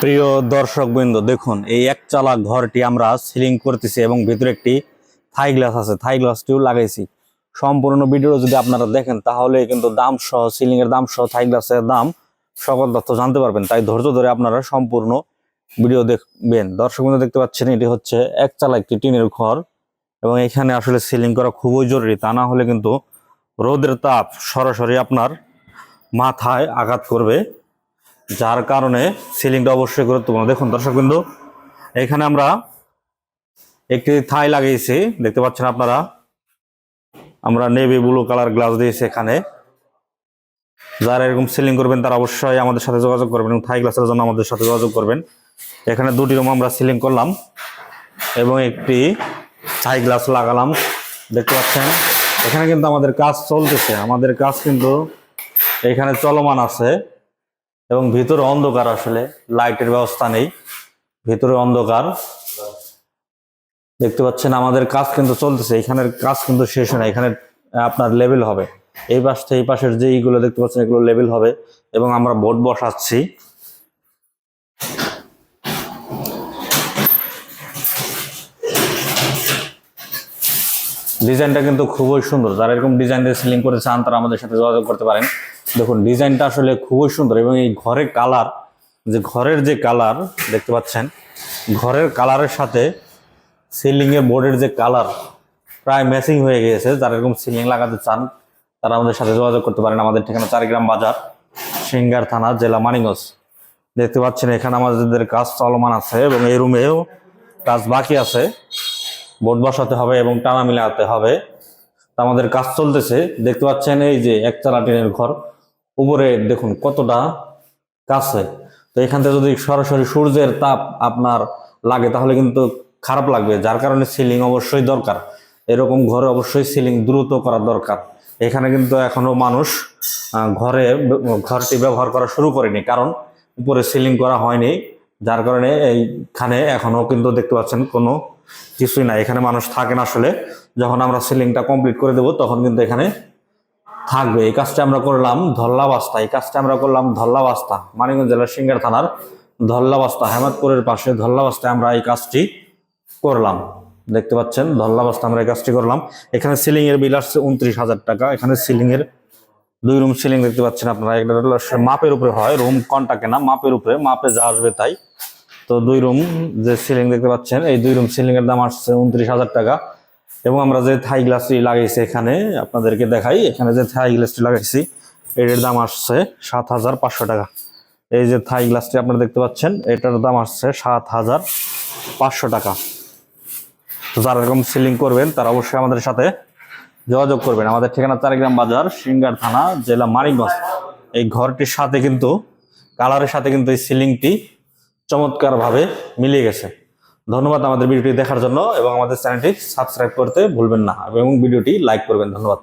প্রিয় দর্শক বৃন্দ দেখুন, এই একচালা ঘরটি আমরা সিলিং করতেছি এবং ভিতরে একটি থাই গ্লাস আছে। থাই গ্লাসটিও লাগাইছি। সম্পূর্ণ ভিডিও যদি আপনারা দেখেন, তাহলে কিন্তু দাম সহ সিলিং এর দাম সহ, থাই গ্লাসের দাম সকল তথ্য জানতে পারবেন। তাই ধৈর্য ধরে আপনারা সম্পূর্ণ ভিডিও দেখবেন। দর্শক বৃন্দ দেখতে পাচ্ছেন, এটি হচ্ছে একচালা একটি টিনের ঘর এবং এখানে আসলে সিলিং করা খুবই জরুরি। তা না হলে কিন্তু রোদের তাপ সরাসরি আপনার মাথায় আঘাত করবে। যার কারণে সিলিংটা অবশ্যই গুরুত্বপূর্ণ। দেখুন দর্শক বিন্দু এখানে আমরা একটি থাই লাগিয়েছি। দেখতে পাচ্ছেন আপনারা, আমরা নেভি ব্লু কালার গ্লাস দিয়েছি এখানে। যারা এরকম সিলিং করবেন, তারা অবশ্যই আমাদের সাথে যোগাযোগ করবেন এবং থাই গ্লাসের জন্য আমাদের সাথে যোগাযোগ করবেন। এখানে দুটি রুম আমরা সিলিং করলাম এবং একটি থাই গ্লাস লাগালাম। দেখতে পাচ্ছেন, এখানে কিন্তু আমাদের কাজ চলতেছে। আমাদের কাজ কিন্তু এখানে চলমান আছে। এবং ভিতরে অন্ধকার আসলে, লাইটের ব্যবস্থা নেই। ভিতরে অন্ধকার। দেখতে পাচ্ছেন আমাদের কাজ কিন্তু চলতেছে, এখানের কাজ কিন্তু শেষ হয় না এখানে আপনার লেভেল হবে। এই পাশ থেকে এই পাশের যে এইগুলো দেখতে পাচ্ছেন, এগুলো লেভেল হবে এবং আমরা বোর্ড বসাচ্ছি। ডিজাইনটা কিন্তু খুবই সুন্দর। যারা এরকম ডিজাইন দিয়ে সিলিং করে চান তারা আমাদের সাথে যোগাযোগ করতে পারেন। দেখুন, ডিজাইনটা আসলে খুবই সুন্দর এবং এই ঘরের কালার, যে ঘরের যে কালার, দেখতে পাচ্ছেন, ঘরের কালারের সাথে সিলিং এর বোর্ডের যে কালার প্রায় ম্যাচিং হয়ে গিয়েছে। যারা এরকম সিলিং লাগাতে চান, তারা আমাদের সাথে যোগাযোগ করতে পারেন। আমাদের ঠিকানা চারিগ্রাম বাজার, সিঙ্গার থানা, জেলা মানিগঞ্জ দেখতে পাচ্ছেন, এখানে আমাদের কাজ চলমান আছে এবং এই রুমেও কাজ বাকি আছে। বোর্ড বসাতে হবে এবং টানা মিলাতে হবে। আমাদের কাজ চলতেছে। দেখতে পাচ্ছেন, এই যে একতলা টিনের ঘর। উপরে দেখুন কতটা কাছে তো এখান থেকে যদি সরাসরি সূর্যের তাপ আপনার লাগে, তাহলে কিন্তু খারাপ লাগবে। যার কারণে সিলিং অবশ্যই দরকার। এরকম ঘরে অবশ্যই সিলিং দ্রুত করা দরকার। এখানে কিন্তু এখনও মানুষ ঘরে ঘরটি ব্যবহার করা শুরু করেনি। কারণ উপরে সিলিং করা হয়নি। যার কারণে এইখানে এখনও কিন্তু দেখতে পাচ্ছেন কোনো কিছুই নাই। এখানে মানুষ থাকে না আসলে। যখন আমরা সিলিংটা কমপ্লিট করে দেবো, তখন কিন্তু এখানে থাকবে। এই কাজটা আমরা করলাম ধল্লা বাস্তা এই কাজটা আমরা করলাম ধল্লা বাস্তা মানিকগঞ্জ জেলার সিঙ্গার থানার ধল্লা বাস্তা হেমাদপুরের পাশে ধল্লা বাস্তায় আমরা এই কাজটি করলাম। দেখতে পাচ্ছেন ধল্লা বাস্তা আমরা এই কাজটি করলাম। এখানে সিলিং এর বিল আসছে উনত্রিশ হাজার টাকা। এখানে সিলিং এর দুই রুম সিলিং দেখতে পাচ্ছেন আপনারা। একটা মাপের উপরে হয়, রুম কন্টাকে না, মাপের উপরে, মাপে যা আসবে তাই। তো দুই রুম যে সিলিং দেখতে পাচ্ছেন, এই দুই রুম সিলিং এর দাম আসছে উনত্রিশ হাজার টাকা। এবং আমরা যে থাই গ্লাসটি লাগাইছি এখানে, আপনাদেরকে দেখাই, এখানে যে থাই গ্লাসটি লাগাইছি, এটার দাম আসছে সাত হাজার পাঁচশো টাকা। এই যে থাই গ্লাসটি আপনারা দেখতে পাচ্ছেন, এটার দাম আসছে সাত হাজার পাঁচশো টাকা। তো যারা এরকম সিলিং করবেন, তারা অবশ্যই আমাদের সাথে যোগাযোগ করবেন। আমাদের ঠিকানা চারিগ্রাম বাজার, সিঙ্গার থানা, জেলা মানিকগঞ্জ। এই ঘরটির সাথে কিন্তু কালারের সাথে কিন্তু এই সিলিংটি চমৎকারভাবে মিলিয়ে গেছে। ধন্যবাদ আমাদের ভিডিওটি দেখার জন্য এবং আমাদের চ্যানেলটি সাবস্ক্রাইব করতে ভুলবেন না এবং ভিডিওটি লাইক করবেন ধন্যবাদ।